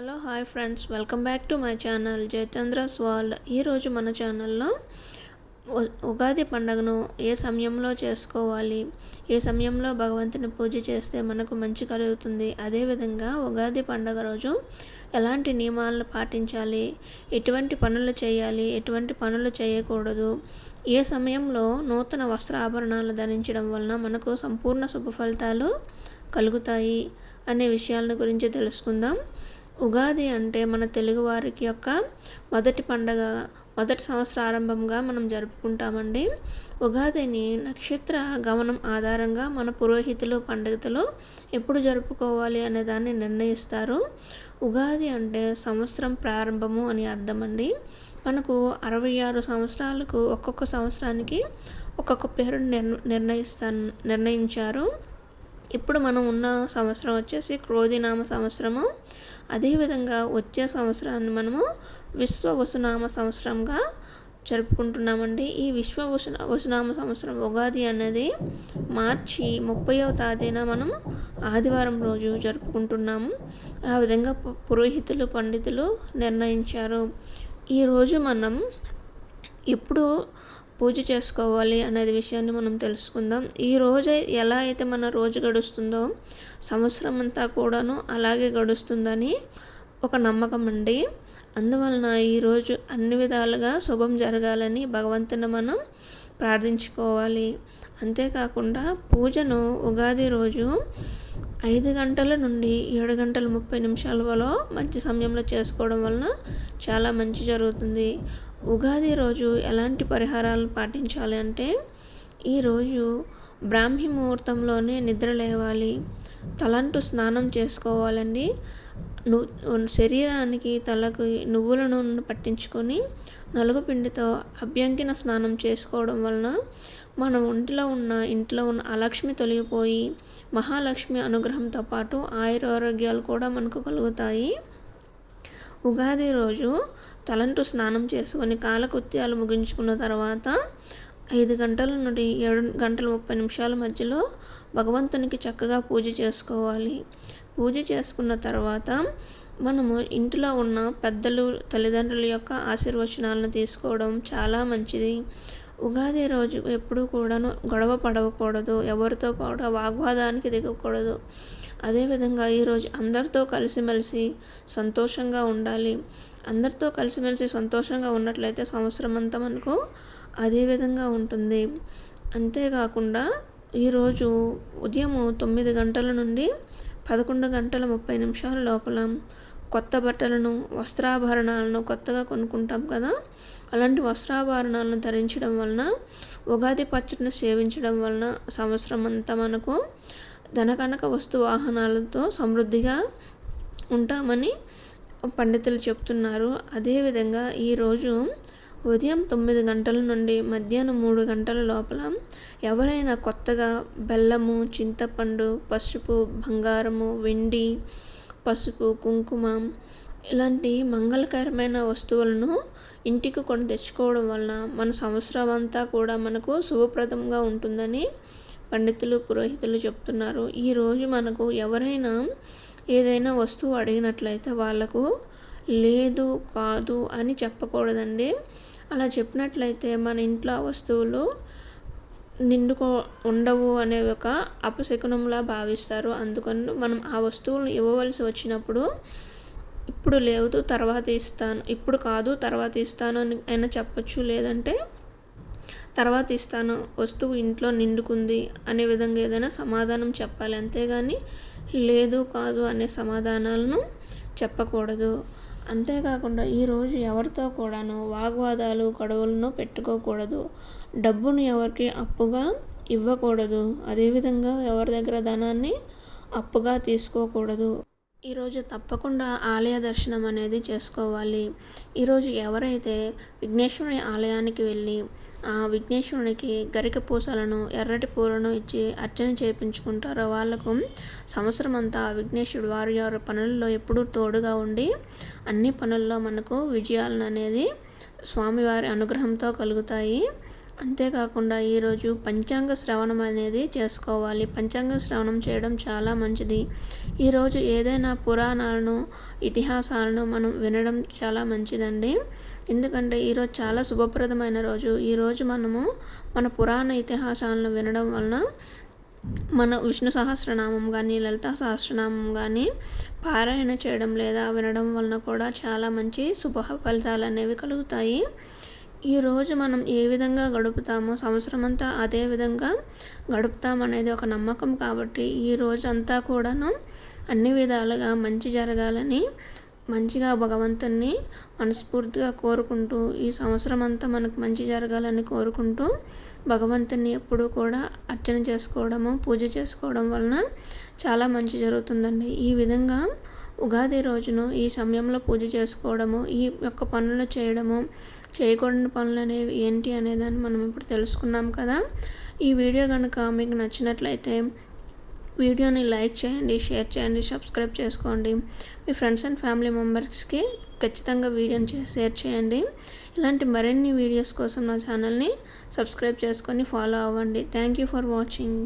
Hello hi friends. Welcome back to my channel Jayachandra's world ఈరోజు మన ఛానల్లో ఉగాది పండుగను ఏ సమయంలో చేసుకోవాలి? ఏ సమయంలో భగవంతుని పూజ చేస్తే మనకు మంచి కలుగుతుంది? అదేవిధంగా ఉగాది పండుగ రోజు ఎలాంటి నియమాలను పాటించాలి? ఎటువంటి పనులు చేయాలి? ఎటువంటి పనులు చేయకూడదు? ఏ సమయంలో నూతన వస్త్ర ఆభరణాలు ధరించడం వలన మనకు సంపూర్ణ శుభ ఫలితాలు కలుగుతాయి? అనే విషయాలను గురించి తెలుసుకుందాం. ఉగాది అంటే మన తెలుగువారికి యొక్క మొదటి పండగ మొదటి సంవత్సర ఆరంభంగా మనం జరుపుకుంటామండి. ఉగాదిని నక్షత్ర గమనం ఆధారంగా మన పురోహితులు పండితులు ఎప్పుడు జరుపుకోవాలి అనే దాన్ని నిర్ణయిస్తారు. ఉగాది అంటే సంవత్సరం ప్రారంభము అని అర్థమండి. మనకు అరవై ఆరు సంవత్సరాలకు ఒక్కొక్క సంవత్సరానికి ఒక్కొక్క పేరు నిర్ నిర్ణయిస్తా నిర్ణయించారు. ఇప్పుడు మనం ఉన్న సంవత్సరం వచ్చేసి క్రోధినామ సంవత్సరము. అదేవిధంగా వచ్చే సంవత్సరాన్ని మనము విశ్వ వసునామ సంవత్సరంగా జరుపుకుంటున్నామండి. ఈ విశ్వ వసు వసునామ సంవత్సరం ఉగాది అనేది మార్చి ముప్పైవ తేదీన మనం ఆదివారం రోజు జరుపుకుంటున్నాము. ఆ విధంగా పురోహితులు పండితులు నిర్ణయించారు. ఈరోజు మనం ఎప్పుడు పూజ చేసుకోవాలి అనేది విషయాన్ని మనం తెలుసుకుందాం. ఈ రోజు ఎలా అయితే మన రోజు గడుస్తుందో సంవత్సరం అంతా కూడాను అలాగే గడుస్తుందని ఒక నమ్మకం అండి. అందువలన ఈరోజు అన్ని విధాలుగా శుభం జరగాలని భగవంతుని మనం ప్రార్థించుకోవాలి. అంతేకాకుండా పూజను ఉగాది రోజు ఐదు గంటల నుండి ఏడు గంటల ముప్పై నిమిషాల వలో మధ్య సమయంలో చేసుకోవడం వలన చాలా మంచి జరుగుతుంది. ఉగాది రోజు ఎలాంటి పరిహారాలను పాటించాలి అంటే ఈరోజు బ్రాహ్మీ ముహూర్తంలోనే నిద్ర లేవాలి తలంటు స్నానం చేసుకోవాలండి. శరీరానికి తలకు నువ్వుల నూనెను పట్టించుకొని నలుగు పిండితో అభ్యంకిన స్నానం చేసుకోవడం వలన మన ఒంటిలో ఉన్న ఇంట్లో ఉన్న అలక్ష్మి తొలగిపోయి మహాలక్ష్మి అనుగ్రహంతో పాటు ఆయురారోగ్యాలు కూడా మనకు కలుగుతాయి. ఉగాది రోజు తలంటూ స్నానం చేసుకొని కాలకృత్యాలు ముగించుకున్న తర్వాత ఐదు గంటల నుండి ఏడు గంటల ముప్పై నిమిషాల మధ్యలో భగవంతునికి చక్కగా పూజ చేసుకోవాలి. పూజ చేసుకున్న తర్వాత మనము ఇంట్లో ఉన్న పెద్దలు తల్లిదండ్రుల యొక్క ఆశీర్వచనాలను తీసుకోవడం చాలా మంచిది. ఉగాది రోజు ఎప్పుడూ కూడాను గొడవ పడవకూడదు ఎవరితో కూడా వాగ్వాదానికి దిగకూడదు. అదేవిధంగా ఈరోజు అందరితో కలిసిమెలిసి సంతోషంగా ఉండాలి. అందరితో కలిసిమెలిసి సంతోషంగా ఉన్నట్లయితే సంవత్సరం అంతా మనకు అదే విధంగా ఉంటుంది. అంతేకాకుండా ఈరోజు ఉదయం తొమ్మిది గంటల నుండి పదకొండు గంటల ముప్పై నిమిషాల లోపల కొత్త బట్టలను వస్త్రాభరణాలను కొత్తగా కొనుక్కుంటాం కదా? అలాంటి వస్త్రాభరణాలను ధరించడం వలన ఉగాది పచ్చడిని సేవించడం వలన సంవత్సరం అంతా మనకు ధనకనక వస్తు వాహనాలతో సమృద్ధిగా ఉంటామని పండితులు చెప్తున్నారు. అదేవిధంగా ఈరోజు ఉదయం తొమ్మిది గంటల నుండి మధ్యాహ్నం మూడు గంటల లోపల ఎవరైనా కొత్తగా బెల్లము చింతపండు పసుపు బంగారము వెండి పసుపు కుంకుమ ఇలాంటి మంగళకరమైన వస్తువులను ఇంటికి కొని తెచ్చుకోవడం వలన మన సంవత్సరం అంతా కూడా మనకు శుభప్రదంగా ఉంటుందని పండితులు పురోహితులు చెప్తున్నారు. ఈరోజు మనకు ఎవరైనా ఏదైనా వస్తువు అడిగినట్లయితే వాళ్ళకు లేదు కాదు అని చెప్పకూడదండి. అలా చెప్పినట్లయితే మన ఇంట్లో వస్తువులు నిండుకో ఉండవు అనే ఒక అపశకునంలా భావిస్తారు. అందుకని మనం ఆ వస్తువులను ఇవ్వవలసి వచ్చినప్పుడు ఇప్పుడు లేదు తర్వాత ఇస్తాను. ఇప్పుడు కాదు తర్వాత ఇస్తాను అని అయినా చెప్పచ్చు. లేదంటే తర్వాత ఇస్తాను వస్తువు ఇంట్లో నిండుకుంది అనే విధంగా ఏదైనా సమాధానం చెప్పాలి. అంతేగాని లేదు కాదు అనే సమాధానాలను చెప్పకూడదు. అంతేకాకుండా ఈరోజు ఎవరితో కూడాను వాగ్వాదాలు గొడవలను పెట్టుకోకూడదు. డబ్బును ఎవరికి అప్పుగా ఇవ్వకూడదు. అదేవిధంగా ఎవరి దగ్గర ధనాన్ని అప్పుగా తీసుకోకూడదు. ఈరోజు తప్పకుండా ఆలయ దర్శనం అనేది చేసుకోవాలి. ఈరోజు ఎవరైతే విఘ్నేశ్వరుని ఆలయానికి వెళ్ళి ఆ విఘ్నేశ్వరునికి గరిక పూసలను ఎర్రటి పూలను ఇచ్చి అర్చన చేయించుకుంటారో వాళ్ళకు సంవత్సరం అంతా విఘ్నేశ్వరుడు వారి వారి పనుల్లో ఎప్పుడూ తోడుగా ఉండి అన్ని పనుల్లో మనకు విజయాలను అనేది స్వామివారి అనుగ్రహంతో కలుగుతాయి. అంతేకాకుండా ఈరోజు పంచాంగ శ్రవణం అనేది చేసుకోవాలి. పంచాంగ శ్రవణం చేయడం చాలా మంచిది. ఈరోజు ఏదైనా పురాణాలను ఇతిహాసాలను మనం వినడం చాలా మంచిదండి. ఎందుకంటే ఈరోజు చాలా శుభప్రదమైన రోజు. ఈరోజు మనము మన పురాణ ఇతిహాసాలను వినడం వలన మన విష్ణు సహస్రనామం కానీ లలిత సహస్రనామం కానీ పారాయణ చేయడం లేదా వినడం వలన కూడా చాలా మంచి శుభ ఫలితాలు అనేవి కలుగుతాయి. ఈరోజు మనం ఏ విధంగా గడుపుతామో సంవత్సరం అంతా అదే విధంగా గడుపుతామనేది ఒక నమ్మకం కాబట్టి ఈ రోజు అంతా కూడాను అన్ని విధాలుగా మంచి జరగాలని మంచిగా భగవంతుణ్ణి మనస్ఫూర్తిగా కోరుకుంటూ ఈ సంవత్సరం అంతా మనకు మంచి జరగాలని కోరుకుంటూ భగవంతుని ఎప్పుడూ కూడా అర్చన చేసుకోవడము పూజ చేసుకోవడం వలన చాలా మంచి జరుగుతుందండి. ఈ విధంగా ఉగాది రోజును ఈ సమయంలో పూజ చేసుకోవడము ఈ యొక్క పనులు చేయడము చేయకూడని పనులు అనేవి ఏంటి అనేదాన్ని మనం ఇప్పుడు తెలుసుకున్నాం కదా. ఈ వీడియో కనుక మీకు నచ్చినట్లయితే వీడియోని లైక్ చేయండి షేర్ చేయండి సబ్స్క్రైబ్ చేసుకోండి. మీ ఫ్రెండ్స్ అండ్ ఫ్యామిలీ మెంబర్స్కి ఖచ్చితంగా వీడియోని షేర్ చేయండి. ఇలాంటి మరిన్ని వీడియోస్ కోసం నా ఛానల్ని సబ్స్క్రైబ్ చేసుకొని ఫాలో అవ్వండి. Thank you for watching.